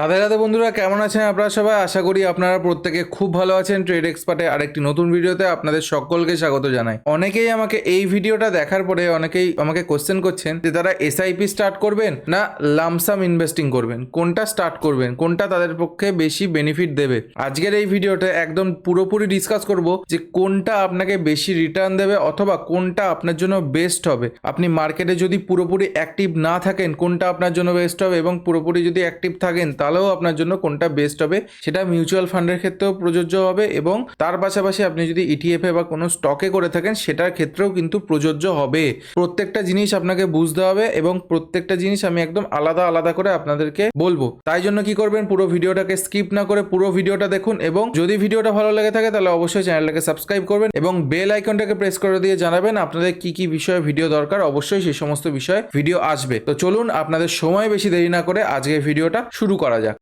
রাধে রাধে বন্ধুরা, কেমন আছেন আপনারা সবাই? আশা করি আপনারা প্রত্যেকে খুব ভালো আছেন। ট্রেড এক্সপার্টে আরেকটি নতুন ভিডিওতে আপনাদের সকলকে স্বাগত জানাই। অনেকেই আমাকে এই ভিডিওটা দেখার পরে অনেকেই আমাকে কোশ্চেন করছেন যে, তারা এসআইপি স্টার্ট করবেন না লামসাম ইনভেস্টিং করবেন? কোনটা স্টার্ট করবেন? কোনটা তাদের পক্ষে বেশি বেনিফিট দেবে? আজকের এই ভিডিওটা একদম পুরোপুরি ডিসকাস করব যে, কোনটা আপনাকে বেশি রিটার্ন দেবে অথবা কোনটা আপনার জন্য বেস্ট হবে? আপনি মার্কেটে যদি পুরোপুরি অ্যাক্টিভ না থাকেন, কোনটা আপনার জন্য বেস্ট হবে? এবং পুরোপুরি যদি অ্যাক্টিভ থাকেন তাহলেও আপনার জন্য কোনটা বেস্ট হবে, সেটা মিউচুয়াল ফান্ডের ক্ষেত্রেও প্রযোজ্য হবে এবং তার পাশাপাশি আপনি যদি ইটিএফে বা কোনো স্টকে করে থাকেন, সেটার ক্ষেত্রেও কিন্তু প্রযোজ্য হবে। প্রত্যেকটা জিনিস আপনাকে বুঝতে হবে এবং প্রত্যেকটা জিনিস আমি একদম আলাদা আলাদা করে আপনাদেরকে বলব। তাই জন্য কি করবেন, পুরো ভিডিওটাকে স্কিপ না করে পুরো ভিডিওটা দেখুন এবং যদি ভিডিওটা ভালো লেগে থাকে, তাহলে অবশ্যই চ্যানেলটাকে সাবস্ক্রাইব করবেন এবং বেল আইকনটাকে প্রেস করে দিয়ে জানাবেন আপনাদের কি কি বিষয়ে ভিডিও দরকার। অবশ্যই সেই সমস্ত বিষয়ে ভিডিও আসবে। তো চলুন আপনাদের সময় বেশি দেরি না করে আজকের ভিডিওটা শুরু করা যাক।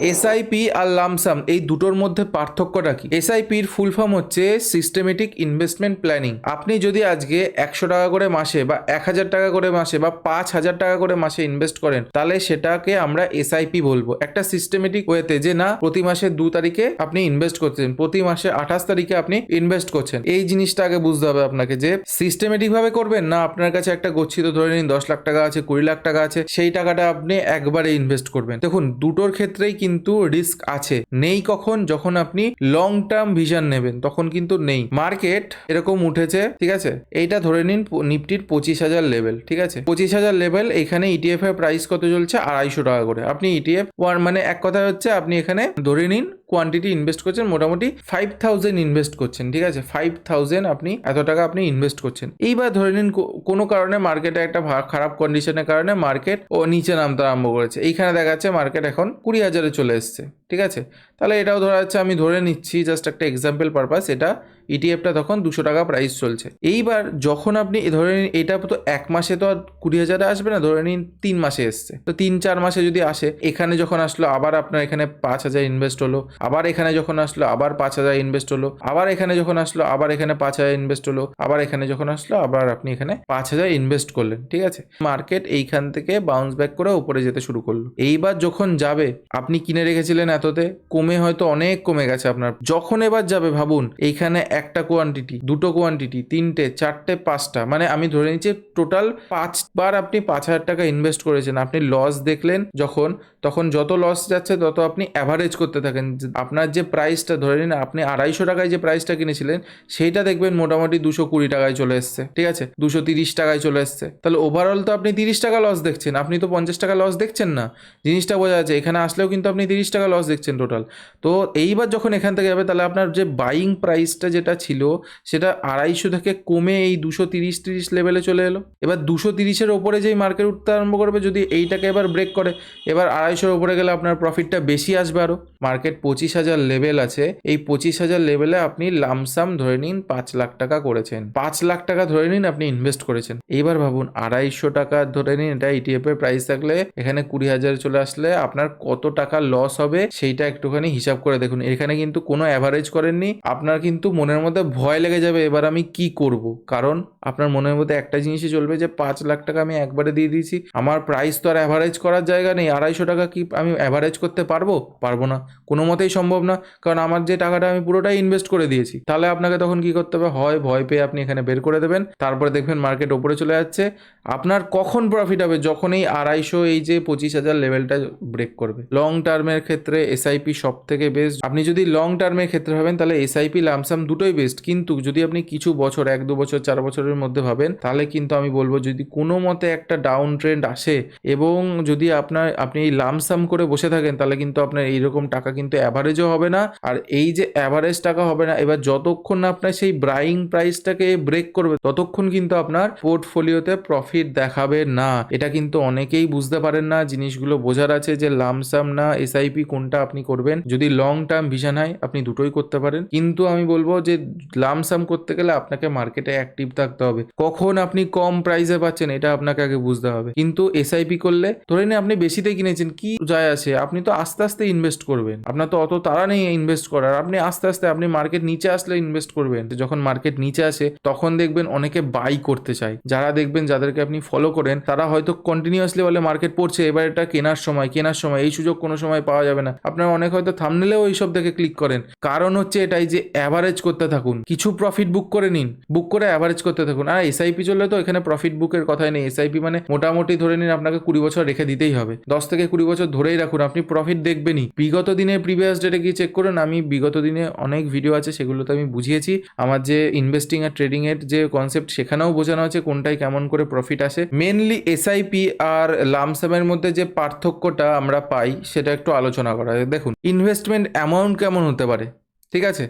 এসআইপি আর লামসাম এই দুটোর মধ্যে পার্থক্যটা কি? এসআইপির ফুল ফর্ম হচ্ছে সিস্টেমেটিক ইনভেস্টমেন্ট প্ল্যানিং আপনি যদি আজকে একশো টাকা করে মাসে বা এক হাজার টাকা করে মাসে বা পাঁচ হাজার টাকা করে মাসে ইনভেস্ট করেন, তাহলে সেটাকে আমরা এসআইপি বলব। একটা সিস্টেমেটিক ওয়েতে যে না, প্রতি মাসে দু তারিখে আপনি ইনভেস্ট করছেন, প্রতি মাসে আঠাশ তারিখে আপনি ইনভেস্ট করছেন। এই জিনিসটা আগে বুঝতে হবে আপনাকে যে সিস্টেমেটিক ভাবে করবেন না, আপনার কাছে একটা গচ্ছিত ধরে নিন দশ লাখ টাকা আছে, কুড়ি লাখ টাকা আছে, সেই টাকাটা আপনি একবারে ইনভেস্ট করবেন। দেখুন, দুটোর ক্ষেত্রেই কিন্তু রিস্ক আছে। নেই কখন? যখন আপনি লং টার্ম ভিশন নেবেন, তখন কিন্তু নেই। মার্কেট এরকম উঠেছে, ঠিক আছে? এইটা ধরে নিন নিফটির পঁচিশ হাজার লেভেল ঠিক আছে? পঁচিশ হাজার লেভেল এখানে ইটিএফ এর প্রাইস কত চলছে? আড়াইশো টাকা করে। আপনি ইটিএফ ওয়ান মানে এক কথা হচ্ছে আপনি এখানে ধরে নিন কোয়ান্টিটি ইনভেস্ট করছেন, মোটামুটি ফাইভ থাউজেন্ড ইনভেস্ট করছেন, ঠিক আছে? ফাইভ থাউজেন্ড আপনি, এত টাকা আপনি ইনভেস্ট করছেন। এইবার ধরে নিন কোনো কারণে মার্কেটে একটা খারাপ কন্ডিশনের কারণে মার্কেট ও নিচে নামতে আরম্ভ করেছে। এইখানে দেখা যাচ্ছে মার্কেট এখন কুড়ি হাজারে চলে এসছে, ঠিক আছে? তাহলে এটাও ধরা যাচ্ছে, আমি ধরে নিচ্ছি জাস্ট একটা এক্সাম্পল পারপাস এটা ইটিএফটা তখন দুশো টাকা প্রাইস চলছে। এইবার যখন আপনি ধরে নিন, এটা তো এক মাসে তো আর কুড়ি হাজারে আসবে না, ধরে নিন তিন মাসে এসছে। তো তিন চার মাসে যদি আসে, এখানে যখন আসলো, আবার আপনার এখানে পাঁচ হাজার ইনভেস্ট হলো, আবার এখানে যখন আসলো, আবার পাঁচ হাজার ইনভেস্ট হলো, আবার এখানে যখন আসলো, আবার এখানে পাঁচ হাজার ইনভেস্ট হলো, আবার এখানে যখন আসলো, আবার আপনি এখানে পাঁচ হাজার ইনভেস্ট করলেন, ঠিক আছে? মার্কেট এইখান থেকে বাউন্স ব্যাক করে উপরে যেতে শুরু করল। এইবার যখন যাবে, আপনি কিনে রেখেছিলেন এততে, কমে হয়তো অনেক কমে গেছে আপনার। যখন এবার যাবে, ভাবুন, এইখানে একটা কোয়ান্টিটি দুটো কোয়ান্টিটি তিনটে, চারটে, পাঁচটা মানে আমি ধরে নিচ্ছি টোটাল পাঁচবার আপনি পাঁচ হাজার টাকা ইনভেস্ট করেছেন। আপনি লস দেখলেন যখন, তখন যত লস যাচ্ছে, তত আপনি অ্যাভারেজ করতে থাকেন। আপনার যে প্রাইসটা ধরে নিন আপনি আড়াইশো টাকায় যে প্রাইসটা কিনেছিলেন, সেইটা দেখবেন মোটামুটি দুশো কুড়ি টাকায় চলে এসছে, ঠিক আছে? দুশো তিরিশ টাকায় চলে এসছে। তাহলে ওভারঅল তো আপনি তিরিশ টাকা লস দেখছেন। আপনি তো পঞ্চাশ টাকা লস দেখছেন না। জিনিসটা বোঝা যাচ্ছে, এখানে আসলেও কিন্তু আপনি তিরিশ টাকা লস দেখছেন টোটাল তো এইবার যখন এখান থেকে যাবে, তাহলে আপনার যে বাইং প্রাইসটা যেটা ছিল, সেটা আড়াইশো থেকে কমে এই দুশো তিরিশ তিরিশ লেভেলে চলে এলো। এবার দুশো তিরিশের ওপরে যেই মার্কেট উঠতে আরম্ভ করবে, যদি এইটাকে এবার ব্রেক করে, এবার আড়াইশোর ওপরে গেলে আপনার প্রফিটটা বেশি আসবে আরও মার্কেট পঁচিশ হাজার লেভেল আছে, এই পঁচিশ হাজার লেভেলে আপনি লামসাম ধরে নিন পাঁচ লাখ টাকা করেছেন। পাঁচ লাখ টাকা ধরে নিন আপনি ইনভেস্ট করেছেন। এইবার ভাবুন, আড়াইশো টাকা ধরে নিন, এটা ইটিএফ এর প্রাইস থাকলে, এখানে কুড়ি হাজার চলে আসলে আপনার কত টাকা লস হবে, সেইটা একটুখানি হিসাব করে দেখুন। এখানে কিন্তু কোনো অ্যাভারেজ করেননি। আপনার কিন্তু মনের মধ্যে ভয় লেগে যাবে এবার আমি কি করব। কারণ আপনার মনের মধ্যে একটা জিনিসই চলবে যে পাঁচ লাখ টাকা আমি একবারে দিয়ে দিয়েছি। আমার প্রাইস তো আর অ্যাভারেজ করার জায়গা নেই। আড়াইশো টাকা কি আমি অ্যাভারেজ করতে পারব? পারব না। কোনো মতেই সম্ভব না। কারণ আমার যে টাকাটা আমি পুরোটাই ইনভেস্ট করে দিয়েছি। তাহলে আপনাকে তখন কি করতে হবে? হয় ভয় পেয়ে আপনি এখানে বের করে দেবেন। তারপরে দেখবেন মার্কেট ওপরে চলে যাচ্ছে। আপনার কখন প্রফিট হবে? যখন এই আড়াইশো, এই যে পঁচিশ হাজার লেভেলটা ব্রেক করবে। লং টার্মের ক্ষেত্রে এসআইপি সব থেকে বেস্ট আপনি যদি লং টার্মের ক্ষেত্রে ভাবেন, তাহলে এসআইপি লামসাম দুটোই বেস্ট কিন্তু যদি আপনি কিছু বছর, এক, দু বছর, চার বছরের মধ্যে ভাবেন, তাহলে কিন্তু আমি বলব যদি কোনো মতে একটা ডাউন ট্রেন্ড আসে এবং যদি আপনার, আপনি এই লামসাম করে বসে থাকেন, তাহলে কিন্তু আপনার এইরকম টাকা কিন্তু অ্যাভারেজও হবে না। আর এই যে অ্যাভারেজ টাকা হবে না, এবার যতক্ষণ না আপনার সেই ব্রাইং প্রাইসটাকে ব্রেক করবে, ততক্ষণ কিন্তু আপনার পোর্টফোলিওতে প্রফিট দেখাবে না। এটা কিন্তু অনেকেই বুঝতে পারেন না। জিনিসগুলো বোঝার আছে যে লামসাম না এসআইপি কোনটা আপনি করবেন। যদি লং টার্ম ভিশন হয়, আপনি দুটোই করতে পারেন। কিন্তু আমি বলব যে লামসাম করতে গেলে আপনাকে মার্কেটে অ্যাক্টিভ থাকতে হবে। কখন আপনি কম প্রাইসে পাচ্ছেন, এটা আপনাকে আগে বুঝতে হবে। কিন্তু এসআইপি করলে, ধরে নিন আপনি বেশিতে কিনেছেন, কি যায় আসে? আপনি তো আস্তে আস্তে ইনভেস্ট করবেন। আপনার তো অত তারা নেই ইনভেস্ট করার। আপনি আস্তে আস্তে, আপনি মার্কেট নিচে আসলে ইনভেস্ট করবেন। যখন মার্কেট নিচে আসে, তখন দেখবেন অনেকে বাই করতে চায়। যারা দেখবেন, যাদেরকে আপনি ফলো করেন, তারা হয়তো কন্টিনিউয়াসলি বলে মার্কেট পড়ছে, এবার এটা কেনার সময় কেনার সময়, এই সুযোগ কোনো সময় পাওয়া যাবে না। আপনার অনেক হয়তো থামনেলেও এইসব দেখে ক্লিক করেন। কারণ হচ্ছে এটাই যে অ্যাভারেজ করতে থাকুন। কিছু প্রফিট বুক করে নিন। বুক করে অ্যাভারেজ করতে থাকুন। আর এসআইপি চললে তো এখানে প্রফিট বুকের কথাই নেই। এসআইপি মানে মোটামুটি ধরে নিন আপনাকে কুড়ি বছর রেখে দিতেই হবে। দশ থেকে কুড়ি বছর ধরেই রাখুন। আপনি প্রফিট দেখবেনই। বিগত দিনে প্রিভিয়াস ডেটে গিয়ে চেক করুন। আমি বিগত দিনে অনেক ভিডিও আছে, সেগুলোতে আমি বুঝিয়েছি। আমার যে ইনভেস্টিং আর ট্রেডিং এর যে কনসেপ্ট সেখানেও বোঝানো আছে কোনটাই কেমন করে প্রফিট আসে। মেনলি এসআইপি আর লামসামের মধ্যে যে পার্থক্যটা আমরা পাই, সেটা একটু আলোচনা করা দেখুন ইনভেস্টমেন্ট অ্যামাউন্ট কেমন হতে পারে? ঠিক আছে?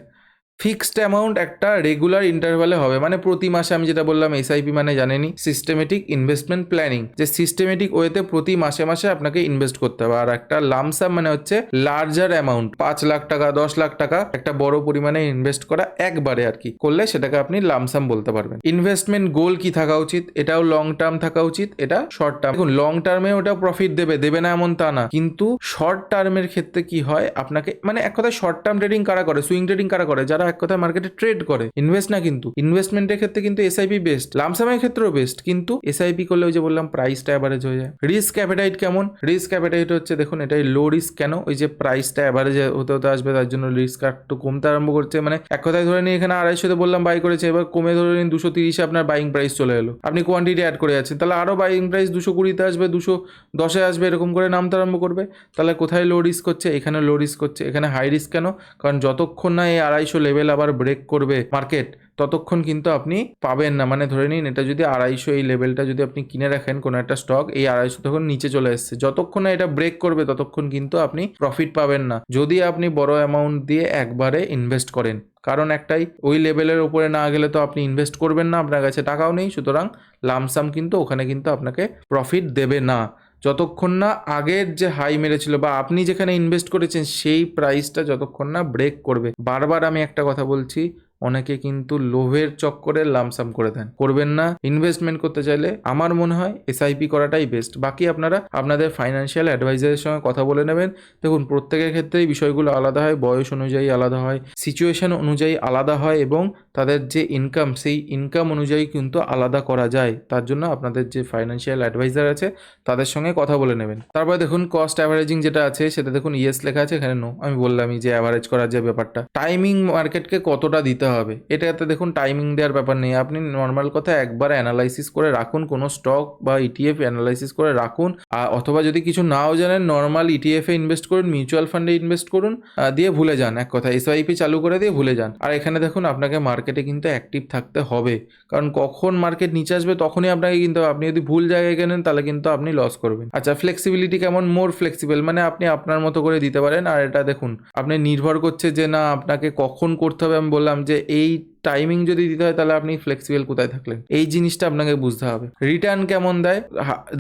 ফিক্সড অ্যামাউন্ট একটা রেগুলার ইন্টারভ্যালে হবে। মানে প্রতি মাসে আমি যেটা বললাম এসআইপি মানে জানেনি সিস্টেমেটিক ইনভেস্টমেন্ট প্ল্যানিং যে সিস্টেমেটিক ওয়েতে প্রতি মাসে মাসে আপনাকে ইনভেস্ট করতে হবে। আর একটা লামসাম মানে হচ্ছে লার্জার অ্যামাউন্ট পাঁচ লাখ টাকা, দশ লাখ টাকা একটা বড় পরিমাণে ইনভেস্ট করা একবারে আর কি। করলে সেটাকে আপনি লামসাম বলতে পারবেন। ইনভেস্টমেন্ট গোল কি থাকা উচিত? এটাও লং টার্ম থাকা উচিত, এটা শর্ট টার্ম দেখুন লং টার্মে ওটা প্রফিট দেবে দেবে না এমন তা না। কিন্তু শর্ট টার্মের ক্ষেত্রে কি হয়? আপনাকে মানে এক কথায় শর্ট টার্ম ট্রেডিং কারা করে? সুইং ট্রেডিং কারা করে? যারা এক কথায় মার্কেটে ট্রেড করে। ইনভেস্ট না কিন্তু। ইনভেস্টমেন্টের ক্ষেত্রে কিন্তু এসআইপি বেস্ট লামসামের ক্ষেত্রেও বেস্ট কিন্তু এসআইপি করলে ওই যে বললাম প্রাইসটা অ্যাভারেজ হয়ে যায়। রিস্ক অ্যাপেটাইট কেমন? রিস্ক অ্যাপেটাইট হচ্ছে দেখুন, এটাই লো রিস্ক কেন? ওই যে প্রাইসটা অ্যাভারেজ হতে হতে আসবে, তার জন্য রিস্ক একটু কমতে আরম্ভ করছে। মানে এক কথায় ধরে নিন, এখানে আড়াইশোতে বললাম বাই করেছে, এবার কমে ধরে নিন দুশো তিরিশে আপনার বাইং প্রাইস চলে এলো। আপনি কোয়ান্টিটি অ্যাড করে যাচ্ছেন, তাহলে আরও বাইং প্রাইস দুশো কুড়িতে আসবে, দুশো দশে আসবে, এরকম করে নামতে আরম্ভ করবে। তাহলে কোথায় লো রিস্ক হচ্ছে? এখানে লো রিস্ক হচ্ছে। এখানে হাই রিস্ক কেন? কারণ যতক্ষণ না এই আড়াইশো লেভেল আবার ব্রেক করবে মার্কেট ততক্ষণ কিন্তু আপনি পাবেন না। মানে ধরে নিন, এটা যদি আড়াইশো, এই লেভেলটা যদি আপনি কিনে রাখেন কোনো একটা স্টক এই আড়াইশো তখন নিচে চলে এসছে। যতক্ষণ না এটা ব্রেক করবে, ততক্ষণ কিন্তু আপনি প্রফিট পাবেন না। যদি আপনি বড় অ্যামাউন্ট দিয়ে একবারে ইনভেস্ট করেন, কারণ একটাই, ওই লেভেলের উপরে না গেলে তো আপনি ইনভেস্ট করবেন না, আপনার কাছে টাকাও নেই, সুতরাং লামসাম কিন্তু ওখানে কিন্তু আপনাকে প্রফিট দেবে না। যতক্ষণ না আগের যে হাই মেরেছিল বা আপনি যেখানে ইনভেস্ট করেছেন, সেই প্রাইসটা যতক্ষণ না ব্রেক করবে। বারবার আমি একটা কথা বলছি অনেকে কিন্তু লোভের চক্করে লামসাম করে দেন। করবেন না ইনভেস্টমেন্ট করতে চাইলে আমার মনে হয় এসআইপি করাটাই বেস্ট বাকি আপনারা আপনাদের ফাইন্যান্সিয়াল অ্যাডভাইজারের সঙ্গে কথা বলে নেবেন। দেখুন, প্রত্যেকের ক্ষেত্রেই বিষয়গুলো আলাদা হয়, বয়স অনুযায়ী আলাদা হয় সিচুয়েশন অনুযায়ী আলাদা হয় এবং তাদের যে ইনকাম সেই ইনকাম অনুযায়ী কিন্তু আলাদা করা যায়। তার জন্য আপনাদের যে ফাইন্যান্সিয়াল অ্যাডভাইজার আছে, তাদের সঙ্গে কথা বলে নেবেন। তারপরে দেখুন কস্ট অ্যাভারেজিং যেটা আছে, সেটা দেখুন ইয়েস লেখা আছে, এখানে নো আমি বললামই যে অ্যাভারেজ করার যে ব্যাপারটা। টাইমিং মার্কেটকে কতটা দিতে হবে। এটাতে দেখুন টাইমিং দেওয়ার ব্যাপার নেই। আপনি নর্মাল কথা একবার অ্যানালাইসিস করে রাখুন, কোনো স্টক বা E ইটিএফ অ্যানালাইসিস করে রাখুন। অথবা যদি কিছু নাও জানেন নর্মাল ইটিএফে ইনভেস্ট করুন মিউচুয়াল ফান্ডে ইনভেস্ট করুন দিয়ে ভুলে যান এক কথা। এসআইপি চালু করে দিয়ে ভুলে যান। আর এখানে দেখুন আপনাকে মার্কেটে কিন্তু অ্যাক্টিভ থাকতে হবে। কারণ কখন মার্কেট নিচে আসবে তখনই আপনাকে কিন্তু, আপনি যদি ভুল জায়গায় কেনেন তাহলে কিন্তু আপনি লস করবেন। আচ্ছা ফ্লেক্সিবিলিটি কেমন? মোর ফ্লেক্সিবল মানে আপনি আপনার মতো করে দিতে পারেন। আর এটা দেখুন, আপনি নির্ভর করছে যে, না, আপনাকে কখন করতে হবে? আমি বললাম যে এই টাইমিং যদি দিতে হয়, তাহলে আপনি ফ্লেক্সিবল কোথায় থাকলেন? এই জিনিসটা আপনাকে বুঝতে হবে। রিটার্ন কেমন দেয়?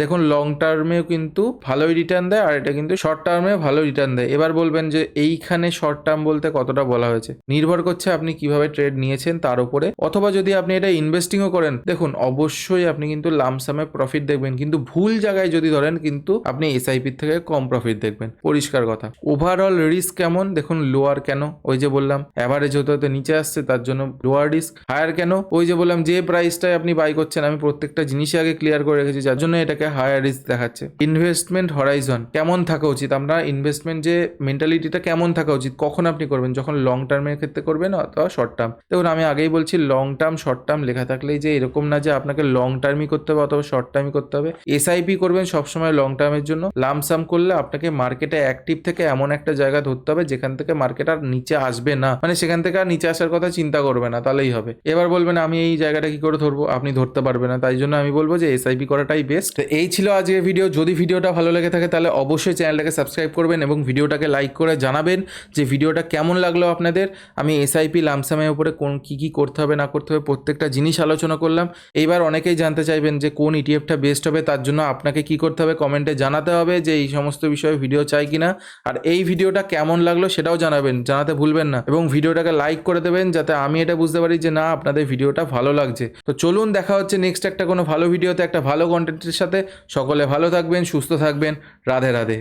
দেখুন লং টার্মেও কিন্তু ভালোই রিটার্ন দেয়, আর এটা কিন্তু শর্ট টার্মে ভালো রিটার্ন দেয়। এবার বলবেন যে, এইখানে শর্ট টার্ম বলতে কতটা বলা হয়েছে? নির্ভর করছে আপনি কীভাবে ট্রেড নিয়েছেন তার উপরে। অথবা যদি আপনি এটা ইনভেস্টিংও করেন, দেখুন, অবশ্যই আপনি কিন্তু লামসামে প্রফিট দেখবেন। কিন্তু ভুল জায়গায় যদি ধরেন, কিন্তু আপনি এসআইপির থেকে কম প্রফিট দেখবেন। পরিষ্কার কথা। ওভারঅল রিস্ক কেমন? দেখুন লোয়ার কেন? ওই যে বললাম অ্যাভারেজ হতে হতে নিচে আসছে, তার জন্য লোয়ার রিস্ক হায়ার কেন? ওই যে বললাম যে প্রাইসটায় আপনি বাই করছেন, আমি প্রত্যেকটা জিনিসই আগে ক্লিয়ার করে রেখেছি, যার জন্য এটাকে হায়ার রিস্ক দেখাচ্ছে। ইনভেস্টমেন্ট হরাইজন কেমন থাকা উচিত? আমরা ইনভেস্টমেন্ট যে মেন্টালিটিটা কেমন থাকা উচিত? কখন আপনি করবেন? যখন লং টার্মের ক্ষেত্রে করবেন অথবা শর্ট টার্ম দেখুন, আমি আগেই বলছি লং টার্ম শর্ট টার্ম লেখা থাকলেই যে এরকম না যে আপনাকে লং টার্মই করতে হবে অথবা শর্ট টার্মই করতে হবে। এসআইপি করবেন সবসময় লং টার্মের জন্য। লামসাম করলে আপনাকে মার্কেটে অ্যাক্টিভ থেকে এমন একটা জায়গা ধরতে হবে, যেখান থেকে মার্কেট আর নিচে আসবে না। মানে সেখান থেকে আর নিচে আসার কথা চিন্তা করবে না। তাহলেই হবে। এবার বলবেন, আমি এই জায়গাটা কি করে ধরবো? আপনি ধরতে পারবেন না। তাই জন্য আমি বলব যে এসআইপি করাটাই বেস্ট তো এই ছিল আজকের ভিডিও যদি ভিডিওটা ভালো লেগে থাকে, তাহলে অবশ্যই চ্যানেলটাকে সাবস্ক্রাইব করবেন এবং ভিডিওটাকে লাইক করে জানাবেন যে ভিডিওটা কেমন লাগল আপনাদের। আমি এসআইপি লামসামের উপরে কোন, কী কী করতে হবে, না করতে হবে, প্রত্যেকটা জিনিস আলোচনা করলাম। এইবার অনেকেই জানতে চাইবেন যে, কোন ইটিএফটা বেস্ট হবে, তার জন্য আপনাকে কি করতে হবে? কমেন্টে জানাতে হবে যে, এই সমস্ত বিষয়ে ভিডিও চাই কিনা। আর এই ভিডিওটা কেমন লাগল, সেটাও জানাবেন, জানাতে ভুলবেন না। এবং ভিডিওটাকে লাইক করে দেবেন, যাতে আমি এটা বুঝতে পারি যে না, আপনাদের ভিডিওটা ভালো লাগছে। তো চলুন দেখা হচ্ছে নেক্সট একটা কোনো ভালো ভিডিওতে, একটা ভালো কন্টেন্টের সাথে। সকলে ভালো থাকবেন, সুস্থ থাকবেন। রাধে রাধে।